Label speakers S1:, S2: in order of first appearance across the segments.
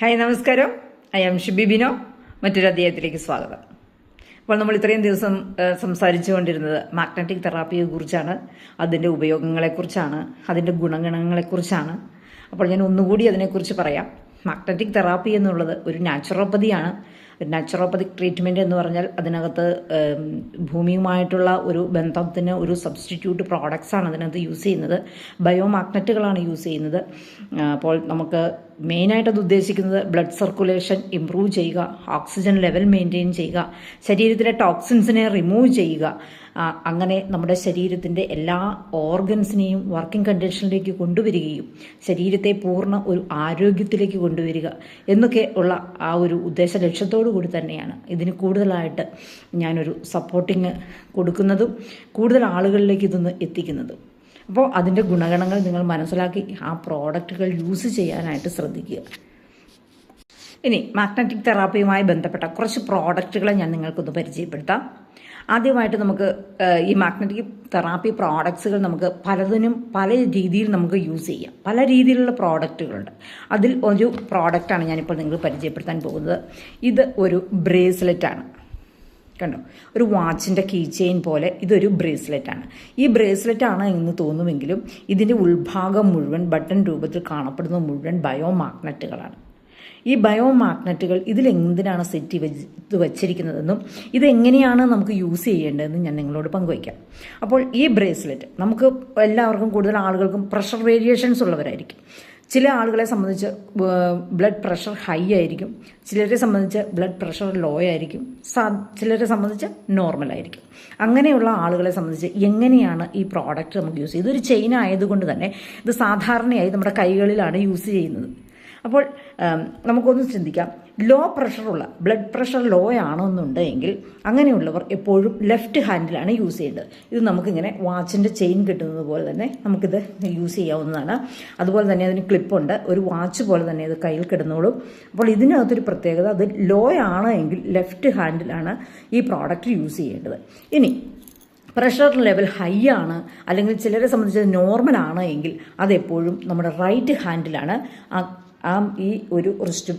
S1: hi നമസ്കാരം I M Shibi Bino മറ്റൊരു അധ്യായത്തിലേക്ക് സ്വാഗതം അപ്പോൾ നമ്മൾ ഇത്രയും ദിവസം സംസാരിച്ചു കൊണ്ടിരുന്നത് മാഗ്നറ്റിക് തെറാപ്പിയെക്കുറിച്ചാണ് അതിൻ്റെ ഉപയോഗങ്ങളെക്കുറിച്ചാണ് അതിൻ്റെ ഗുണഗണങ്ങളെക്കുറിച്ചാണ് അപ്പോൾ ഞാൻ ഒന്നുകൂടി അതിനെക്കുറിച്ച് പറയാം മാഗ്നറ്റിക് തെറാപ്പി എന്നുള്ളത് ഒരു നാച്ചുറോപ്പതിയാണ് നാച്ചുറോപ്പതിക് ട്രീറ്റ്മെൻറ്റ് എന്ന് പറഞ്ഞാൽ അതിനകത്ത് ഭൂമിയുമായിട്ടുള്ള ഒരു ബന്ധത്തിന് ഒരു സബ്സ്റ്റിറ്റ്യൂട്ട് പ്രോഡക്ട്സാണ് അതിനകത്ത് യൂസ് ചെയ്യുന്നത് ബയോമാഗ്നറ്റുകളാണ് യൂസ് ചെയ്യുന്നത് അപ്പോൾ നമുക്ക് അത് ഉദ്ദേശിക്കുന്നത് ബ്ലഡ് സർക്കുലേഷൻ ഇംപ്രൂവ് ചെയ്യുക ഓക്സിജൻ ലെവൽ മെയിൻറ്റെയിൻ ചെയ്യുക ശരീരത്തിലെ ടോക്സിൻസിനെ റിമൂവ് ചെയ്യുക അങ്ങനെ നമ്മുടെ ശരീരത്തിൻ്റെ എല്ലാ ഓർഗൻസിനെയും വർക്കിംഗ് കണ്ടീഷനിലേക്ക് കൊണ്ടുവരികയും ശരീരത്തെ പൂർണ്ണ ഒരു ആരോഗ്യത്തിലേക്ക് കൊണ്ടുവരിക എന്നൊക്കെ ഉള്ള ആ ഒരു ഉദ്ദേശ ലക്ഷ്യത്തോടു കൂടി തന്നെയാണ് ഇതിന് കൂടുതലായിട്ട് ഞാനൊരു സപ്പോർട്ടിങ് കൊടുക്കുന്നതും കൂടുതൽ ആളുകളിലേക്ക് ഇതൊന്ന് എത്തിക്കുന്നതും അപ്പോൾ അതിൻ്റെ ഗുണഗണങ്ങൾ നിങ്ങൾ മനസ്സിലാക്കി ആ പ്രോഡക്റ്റുകൾ യൂസ് ചെയ്യാനായിട്ട് ശ്രദ്ധിക്കുക ഇനി മാഗ്നറ്റിക് തെറാപ്പിയുമായി ബന്ധപ്പെട്ട കുറച്ച് പ്രോഡക്റ്റുകളെ ഞാൻ നിങ്ങൾക്കൊന്ന് പരിചയപ്പെടുത്താം ആദ്യമായിട്ട് നമുക്ക് ഈ മാഗ്നറ്റിക് തെറാപ്പി പ്രോഡക്ട്സുകൾ നമുക്ക് പലതിനും പല രീതിയിൽ നമുക്ക് യൂസ് ചെയ്യാം പല രീതിയിലുള്ള പ്രോഡക്റ്റുകളുണ്ട് അതിൽ ഒരു പ്രോഡക്റ്റാണ് ഞാനിപ്പോൾ നിങ്ങൾ പരിചയപ്പെടുത്താൻ പോകുന്നത് ഇത് ഒരു ബ്രേസ്ലെറ്റാണ് കണ്ടോ ഒരു വാച്ചിൻ്റെ കീ ചെയിൻ പോലെ ഇതൊരു ബ്രേസ്ലെറ്റാണ് ഈ ബ്രേസ്ലെറ്റ് ആണ് എന്ന് തോന്നുമെങ്കിലും ഇതിൻ്റെ ഉൾഭാഗം മുഴുവൻ ബട്ടൺ രൂപത്തിൽ കാണപ്പെടുന്ന മുഴുവൻ ബയോ മാഗ്നറ്റുകളാണ് ഈ ബയോ മാഗ്നറ്റുകൾ ഇതിലെന്തിനാണ് സെറ്റ് വെച്ച് വച്ചിരിക്കുന്നതെന്നും ഇതെങ്ങനെയാണ് നമുക്ക് യൂസ് ചെയ്യേണ്ടതെന്നും ഞാൻ നിങ്ങളോട് പങ്കുവയ്ക്കാം അപ്പോൾ ഈ ബ്രേസ്ലെറ്റ് നമുക്ക് എല്ലാവർക്കും കൂടുതൽ ആളുകൾക്കും പ്രഷർ വേരിയേഷൻസ് ഉള്ളവരായിരിക്കും ചില ആളുകളെ സംബന്ധിച്ച് ബ്ലഡ് പ്രഷർ ഹൈ ആയിരിക്കും ചിലരെ സംബന്ധിച്ച് ബ്ലഡ് പ്രഷർ ലോ ആയിരിക്കും ചിലരെ സംബന്ധിച്ച് നോർമൽ ആയിരിക്കും അങ്ങനെയുള്ള ആളുകളെ സംബന്ധിച്ച് എങ്ങനെയാണ് ഈ പ്രോഡക്റ്റ് നമുക്ക് യൂസ് ചെയ്യുന്നത് ഇതൊരു ചെയിൻ ആയതുകൊണ്ട് തന്നെ ഇത് സാധാരണയായി നമ്മുടെ കൈകളിലാണ് യൂസ് ചെയ്യുന്നത് അപ്പോൾ നമുക്കൊന്ന് ചിന്തിക്കാം ലോ പ്രഷറുള്ള ബ്ലഡ് പ്രഷർ ലോ ആണെന്നുണ്ടെങ്കിൽ അങ്ങനെയുള്ളവർ എപ്പോഴും ലെഫ്റ്റ് ഹാൻഡിലാണ് യൂസ് ചെയ്യേണ്ടത് ഇത് നമുക്കിങ്ങനെ വാച്ചിൻ്റെ ചെയിൻ കിട്ടുന്നത് പോലെ തന്നെ നമുക്കിത് യൂസ് ചെയ്യാവുന്നതാണ് അതുപോലെ തന്നെ അതിന് ക്ലിപ്പുണ്ട് ഒരു വാച്ച് പോലെ തന്നെ ഇത് കയ്യിൽ കിടന്നോളും അപ്പോൾ ഇതിനകത്തൊരു പ്രത്യേകത അത് ലോ ആണ് എങ്കിൽ ലെഫ്റ്റ് ഹാൻഡിലാണ് ഈ പ്രോഡക്റ്റ് യൂസ് ചെയ്യേണ്ടത് ഇനി പ്രഷർ ലെവൽ ഹൈ ആണ് അല്ലെങ്കിൽ ചിലരെ സംബന്ധിച്ച് നോർമൽ ആണ് എങ്കിൽ അതെപ്പോഴും നമ്മുടെ റൈറ്റ് ഹാൻഡിലാണ് ആ ആം ഈ ഒരു റിസ്റ്റ്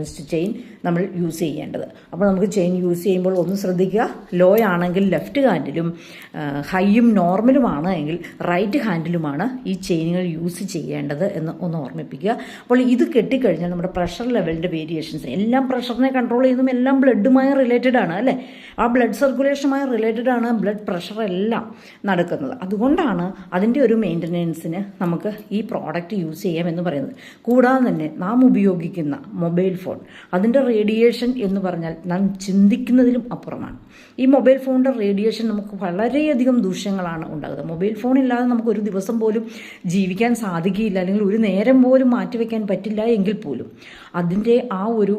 S1: റിസ്റ്റ് ചെയിൻ നമ്മൾ യൂസ് ചെയ്യേണ്ടത് അപ്പോൾ നമുക്ക് ചെയിൻ യൂസ് ചെയ്യുമ്പോൾ ഒന്ന് ശ്രദ്ധിക്കുക ലോ ആണെങ്കിൽ ലെഫ്റ്റ് ഹാൻഡിലും ഹൈയും നോർമലുമാണ് എങ്കിൽ റൈറ്റ് ഹാൻഡിലുമാണ് ഈ ചെയിനുകൾ യൂസ് ചെയ്യേണ്ടത് എന്ന് ഒന്ന് ഓർമ്മിപ്പിക്കുക അപ്പോൾ ഇത് കെട്ടിക്കഴിഞ്ഞാൽ നമ്മുടെ പ്രഷർ ലെവലിൻ്റെ വേരിയേഷൻസ് എല്ലാം പ്രഷറിനെ കൺട്രോൾ ചെയ്യുന്നതും എല്ലാം ബ്ലഡുമായി റിലേറ്റഡ് ആണ് അല്ലേ ആ ബ്ലഡ് സർക്കുലേഷനുമായി റിലേറ്റഡ് ആണ് ബ്ലഡ് പ്രഷർ എല്ലാം നടക്കുന്നത് അതുകൊണ്ടാണ് അതിൻ്റെ ഒരു മെയിൻ്റനൻസിന് നമുക്ക് ഈ പ്രോഡക്റ്റ് യൂസ് ചെയ്യാം എന്ന് പറയുന്നത് കൂടാതെ തന്നെ നാം ഉപയോഗിക്കുന്ന മൊബൈൽ ഫോൺ അതിൻ്റെ റേഡിയേഷൻ എന്ന് പറഞ്ഞാൽ നാം ചിന്തിക്കുന്നതിലും അപ്പുറമാണ് ഈ മൊബൈൽ ഫോണിൻ്റെ റേഡിയേഷൻ നമുക്ക് വളരെയധികം ദൂഷ്യങ്ങളാണ് ഉണ്ടാകുന്നത് മൊബൈൽ ഫോൺ ഇല്ലാതെ നമുക്ക് ഒരു ദിവസം പോലും ജീവിക്കാൻ സാധിക്കില്ല അല്ലെങ്കിൽ ഒരു നേരം പോലും മാറ്റിവെക്കാൻ പറ്റില്ല എങ്കിൽ പോലും അതിൻ്റെ ആ ഒരു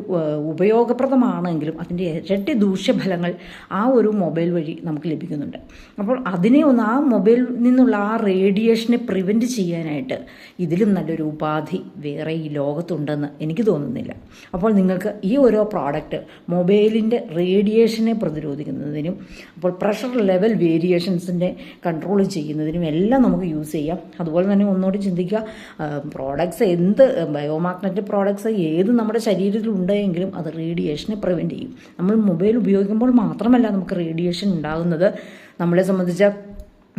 S1: ഉപയോഗപ്രദമാണെങ്കിലും അതിൻ്റെ ഇരട്ടി ദൂഷ്യഫലങ്ങൾ ആ ഒരു മൊബൈൽ വഴി നമുക്ക് ലഭിക്കുന്നുണ്ട് അപ്പോൾ അതിനെ ഒന്ന് ആ മൊബൈലിൽ നിന്നുള്ള ആ റേഡിയേഷനെ പ്രിവെൻറ്റ് ചെയ്യാനായിട്ട് ഇതിലും നല്ലൊരു ഉപാധി വേറെ ഈ ലോകത്തുണ്ടെന്ന് എനിക്ക് തോന്നുന്നില്ല അപ്പോൾ നിങ്ങൾക്ക് ഈ ഓരോ പ്രോഡക്റ്റ് മൊബൈലിൻ്റെ റേഡിയേഷനെ പ്രതിരോധിക്കുന്നതിനും അപ്പോൾ പ്രഷർ ലെവൽ വേരിയേഷൻസിൻ്റെ കൺട്രോൾ ചെയ്യുന്നതിനും എല്ലാം നമുക്ക് യൂസ് ചെയ്യാം അതുപോലെ തന്നെ ഒന്നുകൂടി ചിന്തിക്കുക പ്രോഡക്ട്സ് എന്ത് ബയോമാഗ്നറ്റിക് പ്രോഡക്ട്സ് ഏത് ഏത് നമ്മുടെ ശരീരത്തിൽ ഉണ്ടെങ്കിലും അത് റേഡിയേഷനെ പ്രിവെൻറ്റ് ചെയ്യും നമ്മൾ മൊബൈൽ ഉപയോഗിക്കുമ്പോൾ മാത്രമല്ല നമുക്ക് റേഡിയേഷൻ ഉണ്ടാകുന്നത് നമ്മളെ സംബന്ധിച്ച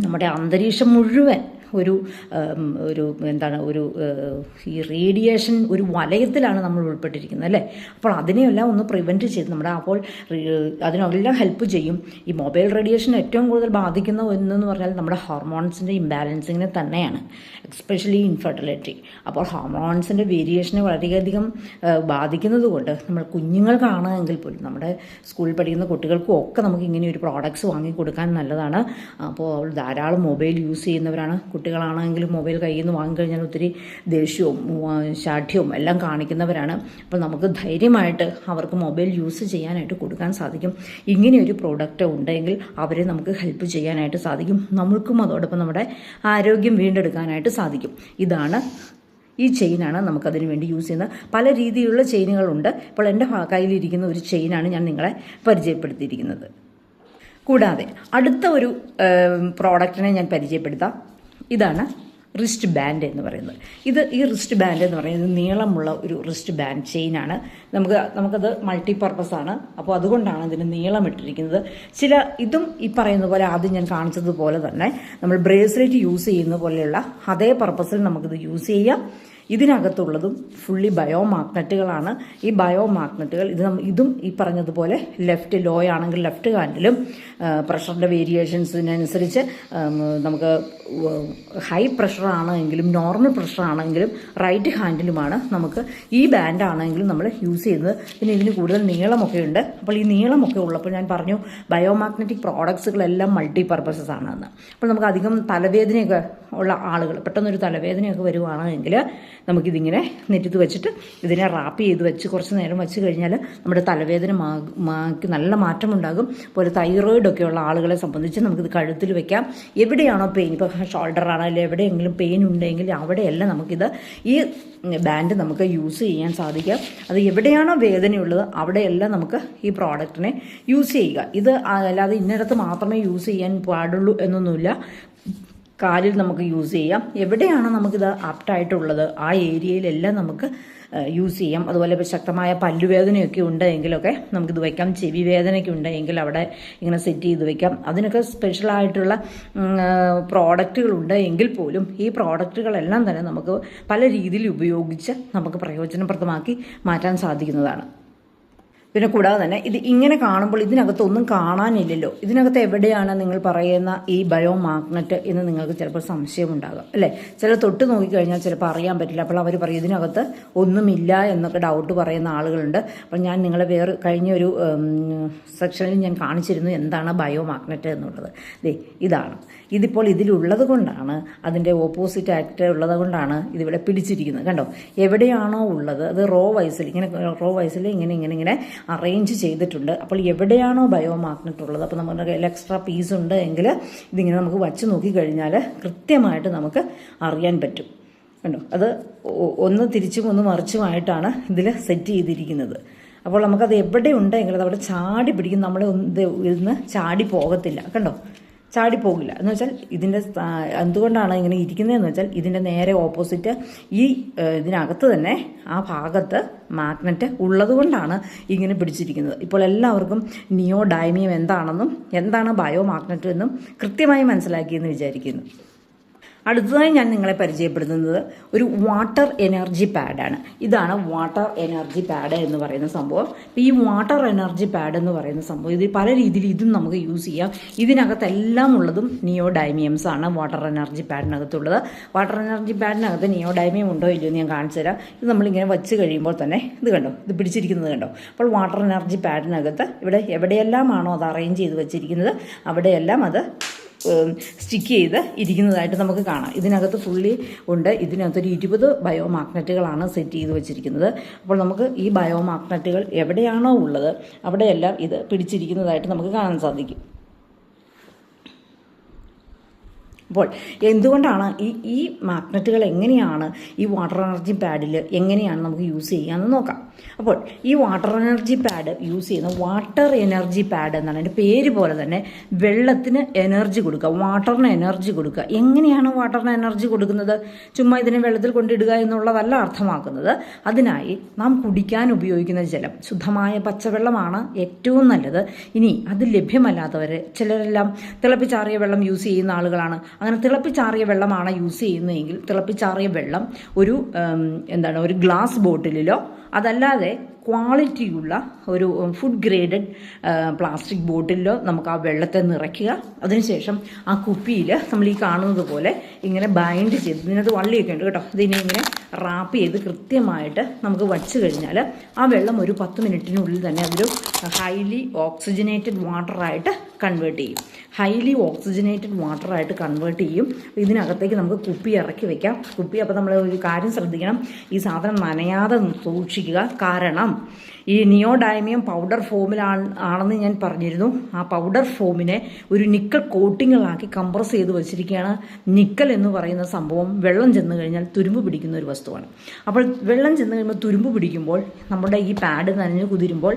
S1: നമ്മുടെ അന്തരീക്ഷം മുഴുവൻ ഒരു ഒരു എന്താണ് ഒരു ഈ റേഡിയേഷൻ ഒരു വലയത്തിലാണ് നമ്മൾ ഉൾപ്പെട്ടിരിക്കുന്നത് അല്ലേ അപ്പോൾ അതിനെയെല്ലാം ഒന്ന് പ്രിവെൻറ്റ് ചെയ്ത് നമ്മുടെ അപ്പോൾ അതിനെല്ലാം ഹെൽപ്പ് ചെയ്യും ഈ മൊബൈൽ റേഡിയേഷൻ ഏറ്റവും കൂടുതൽ ബാധിക്കുന്ന ഒന്നെന്ന് പറഞ്ഞാൽ നമ്മുടെ ഹോർമോൺസിൻ്റെ ഇംബാലൻസിങ്ങിനെ തന്നെയാണ് എക്സ്പെഷ്യലി ഇൻഫെർട്ടിലിറ്റി അപ്പോൾ ഹോർമോൺസിൻ്റെ വേരിയേഷനെ വളരെയധികം ബാധിക്കുന്നത് കൊണ്ട് നമ്മൾ കുഞ്ഞുങ്ങൾ എങ്കിൽ പോലും നമ്മുടെ സ്കൂളിൽ പഠിക്കുന്ന കുട്ടികൾക്കും ഒക്കെ നമുക്ക് ഇങ്ങനെ ഒരു പ്രോഡക്റ്റ്സ് വാങ്ങി കൊടുക്കാൻ നല്ലതാണ് അപ്പോൾ ധാരാളം മൊബൈൽ യൂസ് ചെയ്യുന്നവരാണ് കുട്ടികളാണെങ്കിലും മൊബൈൽ കയ്യിൽ നിന്ന് വാങ്ങിക്കഴിഞ്ഞാൽ ഒത്തിരി ദേഷ്യവും ശാഠ്യവും എല്ലാം കാണിക്കുന്നവരാണ് അപ്പോൾ നമുക്ക് ധൈര്യമായിട്ട് അവർക്ക് മൊബൈൽ യൂസ് ചെയ്യാനായിട്ട് കൊടുക്കാൻ സാധിക്കും ഇങ്ങനെയൊരു ഒരു പ്രോഡക്റ്റ് ഉണ്ടെങ്കിൽ അവരെ നമുക്ക് ഹെൽപ്പ് ചെയ്യാനായിട്ട് സാധിക്കും നമ്മൾക്കും അതോടൊപ്പം നമ്മുടെ ആരോഗ്യം വീണ്ടെടുക്കാനായിട്ട് സാധിക്കും ഇതാണ് ഈ ചെയിനാണ് നമുക്കതിന് വേണ്ടി യൂസ് ചെയ്യുന്നത് പല രീതിയിലുള്ള ചെയിനുകളുണ്ട് ഇപ്പോൾ എൻ്റെ കയ്യിലിരിക്കുന്ന ഒരു ചെയിനാണ് ഞാൻ നിങ്ങളെ പരിചയപ്പെടുത്തിയിരിക്കുന്നത് കൂടാതെ അടുത്ത ഒരു പ്രോഡക്റ്റിനെ ഞാൻ പരിചയപ്പെടുത്താം ഇതാണ് റിസ്റ്റ് ബാൻഡ് എന്ന് പറയുന്നത് ഇത് ഈ റിസ്റ്റ് ബാൻഡ് എന്ന് പറയുന്നത് നീളമുള്ള ഒരു റിസ്റ്റ് ബാൻഡ് ചെയിൻ ആണ് നമുക്ക് നമുക്കത് മൾട്ടി പർപ്പസ് ആണ് അപ്പോൾ അതുകൊണ്ടാണ് ഇതിന് നീളം ഇട്ടിരിക്കുന്നത് ചില ഇതും ഈ പറയുന്ന പോലെ ആദ്യം ഞാൻ കാണിച്ചതുപോലെ തന്നെ നമ്മൾ ബ്രേസ്ലെറ്റ് യൂസ് ചെയ്യുന്ന പോലെയുള്ള അതേ പർപ്പസിൽ നമുക്കിത് യൂസ് ചെയ്യാം ഇതിനകത്തുള്ളതും ഫുള്ളി ബയോ മാഗ്നറ്റുകളാണ് ഈ ബയോ മാഗ്നറ്റുകൾ ഇത് ഇതും ഈ പറഞ്ഞതുപോലെ ലെഫ്റ്റ് ലോ ആണെങ്കിൽ ലെഫ്റ്റ് ഹാൻഡിലും പ്രഷറിൻ്റെ വേരിയേഷൻസിനനുസരിച്ച് നമുക്ക് ഹൈ പ്രഷറാണ് എങ്കിലും നോർമൽ പ്രഷറാണെങ്കിലും റൈറ്റ് ഹാൻഡിലുമാണ് നമുക്ക് ഈ ബാൻഡാണെങ്കിലും നമ്മൾ യൂസ് ചെയ്യുന്നത് പിന്നെ ഇതിന് കൂടുതൽ നീളമൊക്കെ ഉണ്ട് അപ്പോൾ ഈ നീളമൊക്കെ ഉള്ളപ്പോൾ ഞാൻ പറഞ്ഞു ബയോമാഗ്നറ്റിക് പ്രോഡക്ട്സുകളെല്ലാം മൾട്ടി പർപ്പസസ് ആണെന്ന് അപ്പോൾ നമുക്ക് അധികം തലവേദനയൊക്കെ ഉള്ള ആളുകൾ പെട്ടെന്നൊരു തലവേദനയൊക്കെ വരുവാണെങ്കിൽ നമുക്കിതിങ്ങനെ നെറ്റിത്ത് വെച്ചിട്ട് ഇതിനെ റാപ്പ് ചെയ്ത് വെച്ച് കുറച്ച് നേരം വെച്ച് കഴിഞ്ഞാൽ നമ്മുടെ തലവേദന മാക്ക് നല്ല മാറ്റമുണ്ടാകും പോലെ തൈറോയിഡൊക്കെ ഉള്ള ആളുകളെ സംബന്ധിച്ച് നമുക്കിത് കഴുത്തിൽ വെക്കാം എവിടെയാണോ പെയിൻ ഇപ്പോൾ ഷോൾഡർ അല്ലെങ്കിൽ എവിടെയെങ്കിലും പെയിൻ ഉണ്ടെങ്കിൽ അവിടെയല്ല നമുക്കിത് ഈ ബാൻഡ് നമുക്ക് യൂസ് ചെയ്യാൻ സാധിക്കാം അത് എവിടെയാണോ വേദനയുള്ളത് അവിടെയെല്ലാം നമുക്ക് ഈ പ്രോഡക്റ്റിനെ യൂസ് ചെയ്യുക ഇത് അല്ലാതെ ഇന്നിടത്ത് മാത്രമേ യൂസ് ചെയ്യാൻ പാടുള്ളൂ എന്നൊന്നുമില്ല കാലിൽ നമുക്ക് യൂസ് ചെയ്യാം എവിടെയാണോ നമുക്കിത് ആപ്റ്റായിട്ടുള്ളത് ആ ഏരിയയിലെല്ലാം നമുക്ക് യൂസ് ചെയ്യാം അതുപോലെ ഇപ്പോൾ ശക്തമായ പല്ലുവേദനയൊക്കെ ഉണ്ടെങ്കിലൊക്കെ നമുക്കിത് വയ്ക്കാം ചെവി വേദനയൊക്കെ ഉണ്ടെങ്കിൽ അവിടെ ഇങ്ങനെ സെറ്റ് ചെയ്ത് വയ്ക്കാം അതിനൊക്കെ സ്പെഷ്യലായിട്ടുള്ള പ്രോഡക്റ്റുകൾ ഉണ്ടെങ്കിൽ പോലും ഈ പ്രോഡക്റ്റുകളെല്ലാം തന്നെ നമുക്ക് പല രീതിയിൽ ഉപയോഗിച്ച് നമുക്ക് പ്രയോജനപ്രദമാക്കി മാറ്റാൻ സാധിക്കുന്നതാണ് പിന്നെ കൂടാതെ തന്നെ ഇത് ഇങ്ങനെ കാണുമ്പോൾ ഒന്നും കാണാനില്ലല്ലോ ഇതിനകത്ത് എവിടെയാണ് നിങ്ങൾ പറയുന്ന ഈ ബയോ മാഗ്നറ്റ് എന്ന് നിങ്ങൾക്ക് ചിലപ്പോൾ സംശയമുണ്ടാകാം അല്ലേ ചില തൊട്ട് നോക്കിക്കഴിഞ്ഞാൽ ചിലപ്പോൾ അറിയാൻ പറ്റില്ല അപ്പോൾ അവർ പറയും ഇതിനകത്ത് ഒന്നുമില്ല എന്നൊക്കെ ഡൗട്ട് പറയുന്ന ആളുകളുണ്ട് അപ്പം ഞാൻ നിങ്ങളെ വേറെ കഴിഞ്ഞ ഒരു സെക്ഷനിൽ ഞാൻ കാണിച്ചിരുന്നു എന്താണ് ബയോ മാഗ്നറ്റ് എന്നുള്ളത് ദേ ഇതാണ് ഇതിപ്പോൾ ഇതിലുള്ളത് കൊണ്ടാണ് അതിൻ്റെ ഓപ്പോസിറ്റ് ആക്ട് ഉള്ളത് കൊണ്ടാണ് ഇതിവിടെ പിടിച്ചിരിക്കുന്നത് കണ്ടോ എവിടെയാണോ ഉള്ളത് അത് റോ വൈസിൽ ഇങ്ങനെ റോ വൈസിൽ ഇങ്ങനെ ഇങ്ങനെ ഇങ്ങനെ അറേഞ്ച് ചെയ്തിട്ടുണ്ട് അപ്പോൾ എവിടെയാണോ ബയോ ഉള്ളത് അപ്പോൾ നമ്മുടെ കയ്യിൽ എക്സ്ട്രാ പീസ് ഉണ്ട് എങ്കിൽ ഇതിങ്ങനെ നമുക്ക് വച്ച് നോക്കി കഴിഞ്ഞാൽ കൃത്യമായിട്ട് നമുക്ക് അറിയാൻ പറ്റും കണ്ടോ അത് ഒന്ന് തിരിച്ചും ഒന്ന് മറിച്ചുമായിട്ടാണ് ഇതിൽ സെറ്റ് ചെയ്തിരിക്കുന്നത് അപ്പോൾ നമുക്കത് എവിടെ ഉണ്ടെങ്കിൽ അത് അവിടെ ചാടി പിടിക്കും നമ്മൾ ഒന്ന് ഇരുന്ന് ചാടി പോകത്തില്ല കണ്ടോ ചാടിപ്പോകില്ല എന്ന് വെച്ചാൽ ഇതിൻ്റെ എന്തുകൊണ്ടാണ് ഇങ്ങനെ ഇരിക്കുന്നതെന്ന് വെച്ചാൽ ഇതിൻ്റെ നേരെ ഓപ്പോസിറ്റ് ഈ ഇതിനകത്ത് തന്നെ ആ ഭാഗത്ത് മാഗ്നറ്റ് ഉള്ളതുകൊണ്ടാണ് ഇങ്ങനെ പിടിച്ചിരിക്കുന്നത് ഇപ്പോൾ എല്ലാവർക്കും നിയോ ഡൈമിയം എന്താണെന്നും എന്താണ് ബയോ മാഗ്നറ്റ് എന്നും കൃത്യമായി മനസ്സിലാക്കിയെന്ന് വിചാരിക്കുന്നു അടുത്തതായി ഞാൻ നിങ്ങളെ പരിചയപ്പെടുത്തുന്നത് ഒരു വാട്ടർ എനർജി പാഡാണ് ഇതാണ് വാട്ടർ എനർജി പാഡ് എന്ന് പറയുന്ന സംഭവം ഈ വാട്ടർ എനർജി പാഡ് എന്ന് പറയുന്ന സംഭവം ഇത് പല രീതിയിൽ ഇതും നമുക്ക് യൂസ് ചെയ്യാം ഇതിനകത്തെല്ലാം ഉള്ളതും നിയോ ഡൈമിയംസ് ആണ് വാട്ടർ എനർജി പാഡിനകത്തുള്ളത് വാട്ടർ എനർജി പാഡിനകത്ത് നിയോ ഡൈമിയം ഉണ്ടോ ഇല്ലയോ എന്ന് ഞാൻ കാണിച്ചു തരാം ഇത് നമ്മളിങ്ങനെ വെച്ച് കഴിയുമ്പോൾ തന്നെ ഇത് കണ്ടോ ഇത് പിടിച്ചിരിക്കുന്നത് കണ്ടോ അപ്പോൾ വാട്ടർ എനർജി പാഡിനകത്ത് ഇവിടെ എവിടെയെല്ലാമാണോ അത് അറേഞ്ച് ചെയ്ത് വെച്ചിരിക്കുന്നത് അവിടെയെല്ലാം അത് സ്റ്റിക്ക് ചെയ്ത് ഇരിക്കുന്നതായിട്ട് നമുക്ക് കാണാം ഇതിനകത്ത് ഫുള്ളി ഉണ്ട് ഇതിനകത്തൊരു ഇരുപത് ബയോ മാഗ്നറ്റുകളാണ് സെറ്റ് ചെയ്ത് വെച്ചിരിക്കുന്നത് അപ്പോൾ നമുക്ക് ഈ ബയോ മാഗ്നറ്റുകൾ എവിടെയാണോ ഉള്ളത് അവിടെയെല്ലാം ഇത് പിടിച്ചിരിക്കുന്നതായിട്ട് നമുക്ക് കാണാൻ സാധിക്കും അപ്പോൾ എന്തുകൊണ്ടാണ് ഈ ഈ മാഗ്നറ്റുകൾ എങ്ങനെയാണ് ഈ വാട്ടർ എനർജി പാഡിൽ എങ്ങനെയാണ് നമുക്ക് യൂസ് ചെയ്യാമെന്ന് നോക്കാം അപ്പോൾ ഈ വാട്ടർ എനർജി പാഡ് യൂസ് ചെയ്യുന്ന വാട്ടർ എനർജി പാഡ് എന്നാണ് എൻ്റെ പേര് പോലെ തന്നെ വെള്ളത്തിന് എനർജി കൊടുക്കുക വാട്ടറിന് എനർജി കൊടുക്കുക എങ്ങനെയാണ് വാട്ടറിന് എനർജി കൊടുക്കുന്നത് ചുമ്മാ ഇതിനെ വെള്ളത്തിൽ കൊണ്ടിടുക എന്നുള്ളതല്ല അർത്ഥമാക്കുന്നത് അതിനായി നാം കുടിക്കാൻ ഉപയോഗിക്കുന്ന ജലം ശുദ്ധമായ പച്ചവെള്ളമാണ് ഏറ്റവും നല്ലത് ഇനി അത് ലഭ്യമല്ലാത്തവർ ചിലരെല്ലാം തിളപ്പിച്ചാറിയ വെള്ളം യൂസ് ചെയ്യുന്ന ആളുകളാണ് അങ്ങനെ തിളപ്പിച്ചാറിയ വെള്ളമാണ് യൂസ് ചെയ്യുന്നതെങ്കിൽ തിളപ്പിച്ചാറിയ വെള്ളം ഒരു എന്താണ് ഒരു ഗ്ലാസ് ബോട്ടിലിലോ അതല്ലാതെ ക്വാളിറ്റിയുള്ള ഒരു ഫുഡ് ഗ്രേഡഡ് പ്ലാസ്റ്റിക് ബോട്ടിലിലോ നമുക്ക് ആ വെള്ളത്തെ നിറയ്ക്കുക അതിനുശേഷം ആ കുപ്പിയിൽ നമ്മൾ ഈ കാണുന്നത് പോലെ ഇങ്ങനെ ബൈൻഡ് ചെയ്ത് ഇതിനകത്ത് വള്ളിയൊക്കെ ഉണ്ട് കേട്ടോ ഇതിനെ ഇങ്ങനെ റാപ്പ് ചെയ്ത് കൃത്യമായിട്ട് നമുക്ക് വച്ച് കഴിഞ്ഞാൽ ആ വെള്ളം ഒരു പത്ത് മിനിറ്റിനുള്ളിൽ തന്നെ അതൊരു ഹൈലി ഓക്സിജനേറ്റഡ് വാട്ടറായിട്ട് കൺവേർട്ട് ചെയ്യും ഹൈലി ഓക്സിജനേറ്റഡ് വാട്ടറായിട്ട് കൺവേർട്ട് ചെയ്യും ഇതിനകത്തേക്ക് നമുക്ക് കുപ്പി ഇറക്കി വെക്കാം കുപ്പി അപ്പോൾ നമ്മൾ ഒരു കാര്യം ശ്രദ്ധിക്കണം ഈ സാധനം നനയാതെ സൂക്ഷിക്കുക കാരണം ഈ നിയോഡൈമിയം പൗഡർ ഫോമിലാണ് ആണെന്ന് ഞാൻ പറഞ്ഞിരുന്നു ആ പൗഡർ ഫോമിനെ ഒരു നിക്കൽ കോട്ടിങ്ങുകളാക്കി കംപ്രസ് ചെയ്ത് വെച്ചിരിക്കുകയാണ് നിക്കൽ എന്ന് പറയുന്ന സംഭവം വെള്ളം ചെന്ന് കഴിഞ്ഞാൽ തുരുമ്പ് പിടിക്കുന്ന ഒരു വസ്തുവാണ് അപ്പോൾ വെള്ളം ചെന്ന് കഴിയുമ്പോൾ തുരുമ്പ് പിടിക്കുമ്പോൾ നമ്മുടെ ഈ പാഡ് നനഞ്ഞ് കുതിരുമ്പോൾ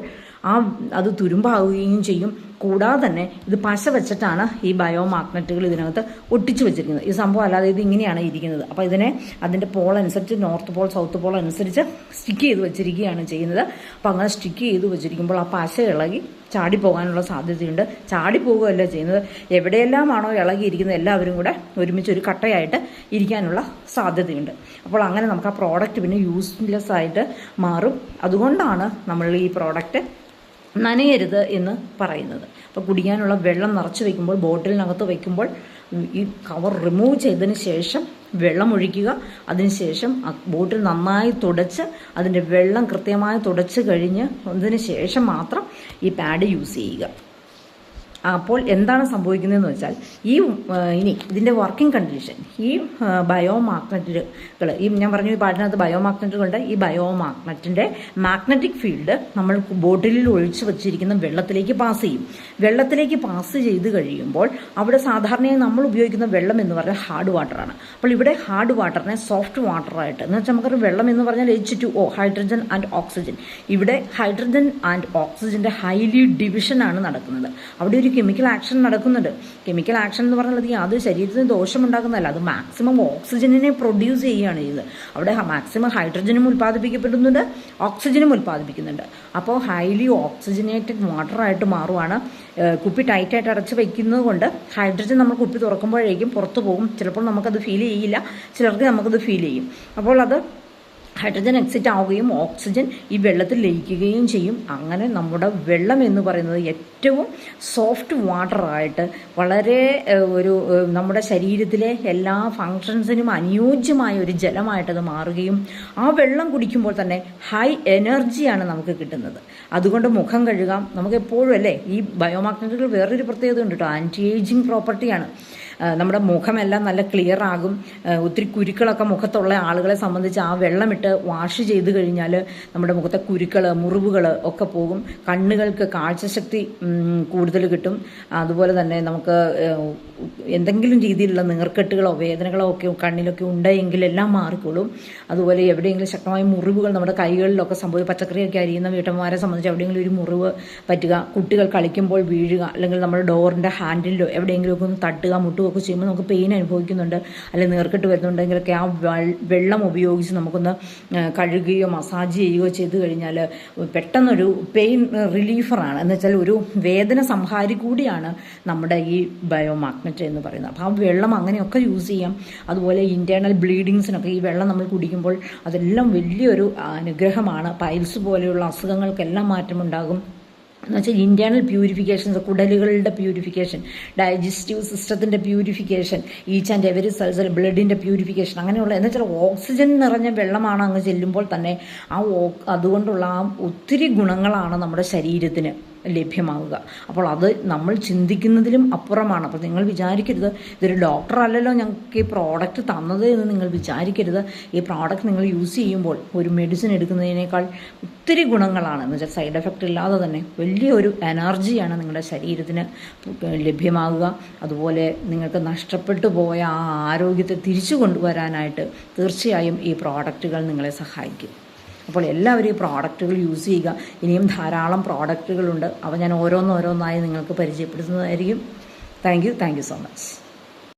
S1: ആ അത് തുരുമ്പാവുകയും ചെയ്യും കൂടാതെ തന്നെ ഇത് പശ വെച്ചിട്ടാണ് ഈ ബയോ മാഗ്നറ്റുകൾ ഇതിനകത്ത് ഒട്ടിച്ചു വെച്ചിരിക്കുന്നത് ഈ സംഭവം അല്ലാതെ ഇത് ഇങ്ങനെയാണ് ഇരിക്കുന്നത് അപ്പോൾ ഇതിനെ അതിൻ്റെ പോൾ അനുസരിച്ച് നോർത്ത് പോൾ സൗത്ത് പോൾ അനുസരിച്ച് സ്റ്റിക്ക് ചെയ്ത് വെച്ചിരിക്കുകയാണ് ചെയ്യുന്നത് അപ്പോൾ അങ്ങനെ സ്റ്റിക്ക് ചെയ്ത് വെച്ചിരിക്കുമ്പോൾ ആ പശ ഇളകി ചാടി പോകാനുള്ള സാധ്യതയുണ്ട് ചാടി പോവുകയല്ല ചെയ്യുന്നത് എവിടെയെല്ലാമാണോ ഇളകിയിരിക്കുന്നത് എല്ലാവരും കൂടെ ഒരുമിച്ച് ഒരു കട്ടയായിട്ട് ഇരിക്കാനുള്ള സാധ്യതയുണ്ട് അപ്പോൾ അങ്ങനെ നമുക്ക് ആ പ്രോഡക്റ്റ് പിന്നെ യൂസ്ലെസ് ആയിട്ട് മാറും അതുകൊണ്ടാണ് നമ്മൾ ഈ പ്രോഡക്റ്റ് നനയരുത് എന്ന് പറയുന്നത് അപ്പോൾ കുടിക്കാനുള്ള വെള്ളം നിറച്ച് വയ്ക്കുമ്പോൾ ബോട്ടിലിനകത്ത് വയ്ക്കുമ്പോൾ ഈ കവർ റിമൂവ് ചെയ്തതിന് ശേഷം വെള്ളം ഒഴിക്കുക അതിനുശേഷം ബോട്ടിൽ നന്നായി തുടച്ച് അതിൻ്റെ വെള്ളം കൃത്യമായി തുടച്ച് കഴിഞ്ഞ് അതിന് ശേഷം മാത്രം ഈ പാഡ് യൂസ് ചെയ്യുക അപ്പോൾ എന്താണ് സംഭവിക്കുന്നതെന്ന് വെച്ചാൽ ഈ ഇനി ഇതിൻ്റെ വർക്കിംഗ് കണ്ടീഷൻ ഈ ബയോ മാഗ്നറ്റുകൾ ഈ ഞാൻ പറഞ്ഞു ഈ പാട്ടിനകത്ത് ബയോ മാഗ്നറ്റുകളുടെ ഈ ബയോ മാഗ്നറ്റിൻ്റെ മാഗ്നറ്റിക് ഫീൽഡ് നമ്മൾ ബോട്ടിലിൽ ഒഴിച്ചു വച്ചിരിക്കുന്ന വെള്ളത്തിലേക്ക് പാസ് ചെയ്യും വെള്ളത്തിലേക്ക് പാസ് ചെയ്ത് കഴിയുമ്പോൾ അവിടെ സാധാരണയായി നമ്മൾ ഉപയോഗിക്കുന്ന വെള്ളം എന്ന് പറഞ്ഞാൽ ഹാർഡ് വാട്ടറാണ് അപ്പോൾ ഇവിടെ ഹാർഡ് വാട്ടറിനെ സോഫ്റ്റ് വാട്ടറായിട്ട് എന്ന് വെച്ചാൽ നമുക്കൊരു വെള്ളം എന്ന് പറഞ്ഞാൽ H two O hydrogen and oxygen ഇവിടെ ഹൈഡ്രജൻ ആൻഡ് ഓക്സിജൻ്റെ ഹൈലി ഡിവിഷനാണ് നടക്കുന്നത് അവിടെ ഒരു ഒരു കെമിക്കൽ ആക്ഷൻ നടക്കുന്നുണ്ട് കെമിക്കൽ ആക്ഷൻ എന്ന് പറഞ്ഞാൽ അത് യാതൊരു ശരീരത്തിന് ദോഷമുണ്ടാക്കുന്നതല്ല അത് മാക്സിമം ഓക്സിജനെ പ്രൊഡ്യൂസ് ചെയ്യുകയാണ് ചെയ്യുന്നത് അവിടെ മാക്സിമം ഹൈഡ്രജനും ഉൽപ്പാദിപ്പിക്കപ്പെടുന്നുണ്ട് ഓക്സിജനും ഉൽപ്പാദിപ്പിക്കുന്നുണ്ട് അപ്പോൾ ഹൈലി ഓക്സിജനേറ്റഡ് വാട്ടറായിട്ട് മാറുവാണ് കുപ്പി ടൈറ്റായിട്ട് അടച്ച് വയ്ക്കുന്നത് കൊണ്ട് ഹൈഡ്രജൻ നമ്മൾ കുപ്പി തുറക്കുമ്പോഴേക്കും പുറത്തു പോകും ചിലപ്പോൾ നമുക്കത് ഫീൽ ചെയ്യില്ല ചിലർക്ക് നമുക്കത് ഫീൽ ചെയ്യും അപ്പോൾ അത് ഹൈഡ്രജൻ എക്സിറ്റ് ആവുകയും ഓക്സിജൻ ഈ വെള്ളത്തിൽ ലയിക്കുകയും ചെയ്യും അങ്ങനെ നമ്മുടെ വെള്ളം എന്ന് പറയുന്നത് ഏറ്റവും സോഫ്റ്റ് വാട്ടറായിട്ട് വളരെ ഒരു നമ്മുടെ ശരീരത്തിലെ എല്ലാ ഫങ്ഷൻസിനും അനുയോജ്യമായ ഒരു ജലമായിട്ട് അത് മാറുകയും ആ വെള്ളം കുടിക്കുമ്പോൾ തന്നെ ഹൈ എനർജിയാണ് നമുക്ക് കിട്ടുന്നത് അതുകൊണ്ട് മുഖം കഴുകാം നമുക്ക് എപ്പോഴും അല്ലേ ഈ ബയോമാഗ്നറ്റുകൾ വേറൊരു പ്രത്യേകത ഉണ്ട് കേട്ടോ ആൻറ്റി ഏജിങ് പ്രോപ്പർട്ടിയാണ് നമ്മുടെ മുഖമെല്ലാം നല്ല ക്ലിയർ ആകും ഒത്തിരി കുരുക്കളൊക്കെ മുഖത്തുള്ള ആളുകളെ സംബന്ധിച്ച് ആ വെള്ളമിട്ട് വാഷ് ചെയ്ത് കഴിഞ്ഞാൽ നമ്മുടെ മുഖത്തെ കുരുക്കൾ മുറിവുകൾ ഒക്കെ പോകും കണ്ണുകൾക്ക് കാഴ്ചശക്തി കൂടുതൽ കിട്ടും അതുപോലെ തന്നെ നമുക്ക് എന്തെങ്കിലും രീതിയിലുള്ള നീർക്കെട്ടുകളോ വേദനകളോ ഒക്കെ കണ്ണിലൊക്കെ ഉണ്ടെങ്കിൽ എല്ലാം മാറിക്കോളും അതുപോലെ എവിടെയെങ്കിലും ശക്തമായ മുറിവുകൾ നമ്മുടെ കൈകളിലൊക്കെ സംഭവിക്കുക പച്ചക്കറിയൊക്കെ അരിയുന്ന വീട്ടമ്മമാരെ സംബന്ധിച്ച് എവിടെയെങ്കിലും ഒരു മുറിവ് പറ്റുക കുട്ടികൾ കളിക്കുമ്പോൾ വീഴുക അല്ലെങ്കിൽ നമ്മുടെ ഡോറിൻ്റെ ഹാൻഡിലോ എവിടെയെങ്കിലുമൊക്കെ ഒന്ന് തട്ടുക മുട്ടുകയൊക്കെ ചെയ്യുമ്പോൾ നമുക്ക് പെയിൻ അനുഭവിക്കുന്നുണ്ട് അല്ലെങ്കിൽ നീർക്കെട്ട് വരുന്നുണ്ടെങ്കിലൊക്കെ ആ വെള്ളം ഉപയോഗിച്ച് നമുക്കൊന്ന് കഴുകുകയോ മസാജ് ചെയ്യുകയോ ചെയ്തു കഴിഞ്ഞാൽ പെട്ടെന്നൊരു പെയിൻ റിലീഫറാണ് എന്ന് വെച്ചാൽ ഒരു വേദന സംഹാരി കൂടിയാണ് നമ്മുടെ ഈ ബയോമാഗ്നസ് ട്രീറ്റ്മെൻറ്റ് എന്ന് പറയുന്നത് അപ്പോൾ ആ വെള്ളം അങ്ങനെയൊക്കെ യൂസ് ചെയ്യാം അതുപോലെ ഇൻറ്റേർണൽ ബ്ലീഡിങ്സിനൊക്കെ ഈ വെള്ളം നമ്മൾ കുടിക്കുമ്പോൾ അതെല്ലാം വലിയൊരു അനുഗ്രഹമാണ് പൈൽസ് പോലെയുള്ള അസുഖങ്ങൾക്കെല്ലാം മാറ്റമുണ്ടാകും എന്ന് വെച്ചാൽ ഇൻറ്റേർണൽ പ്യൂരിഫിക്കേഷൻസ് കുടലുകളുടെ പ്യൂരിഫിക്കേഷൻ ഡൈജസ്റ്റീവ് സിസ്റ്റത്തിൻ്റെ പ്യൂരിഫിക്കേഷൻ ഈച്ച് ആൻഡ് എവരി സെൽസിൽ ബ്ലഡിൻ്റെ പ്യൂരിഫിക്കേഷൻ അങ്ങനെയുള്ള എന്ന് വെച്ചാൽ ഓക്സിജൻ നിറഞ്ഞ വെള്ളമാണ് അങ്ങ് ചെല്ലുമ്പോൾ തന്നെ ആ അതുകൊണ്ടുള്ള ആ ഒത്തിരി ഗുണങ്ങളാണ് നമ്മുടെ ശരീരത്തിന് ലഭ്യമാവുക അപ്പോൾ അത് നമ്മൾ ചിന്തിക്കുന്നതിലും അപ്പുറമാണ് അപ്പോൾ നിങ്ങൾ വിചാരിക്കരുത് ഇതൊരു ഡോക്ടർ അല്ലല്ലോ ഞങ്ങൾക്ക് ഈ പ്രോഡക്റ്റ് തന്നത് എന്ന് നിങ്ങൾ വിചാരിക്കരുത് ഈ പ്രോഡക്റ്റ് നിങ്ങൾ യൂസ് ചെയ്യുമ്പോൾ ഒരു മെഡിസിൻ എടുക്കുന്നതിനേക്കാൾ ഒത്തിരി ഗുണങ്ങളാണ് എന്ന് വെച്ചാൽ സൈഡ് എഫക്റ്റ് ഇല്ലാതെ തന്നെ വലിയൊരു എനർജിയാണ് നിങ്ങളുടെ ശരീരത്തിന് ലഭ്യമാകുക അതുപോലെ നിങ്ങൾക്ക് നഷ്ടപ്പെട്ടു പോയ ആ ആരോഗ്യത്തെ തിരിച്ചു കൊണ്ടുവരാനായിട്ട് തീർച്ചയായും ഈ പ്രോഡക്റ്റുകൾ നിങ്ങളെ സഹായിക്കും അപ്പോൾ എല്ലാവരും ഈ പ്രോഡക്റ്റുകൾ യൂസ് ചെയ്യുക ഇനിയും ധാരാളം പ്രോഡക്റ്റുകളുണ്ട് അവ ഞാൻ ഓരോന്നോരോന്നായി നിങ്ങൾക്ക് പരിചയപ്പെടുത്തുന്നതായിരിക്കും thank you thank you so much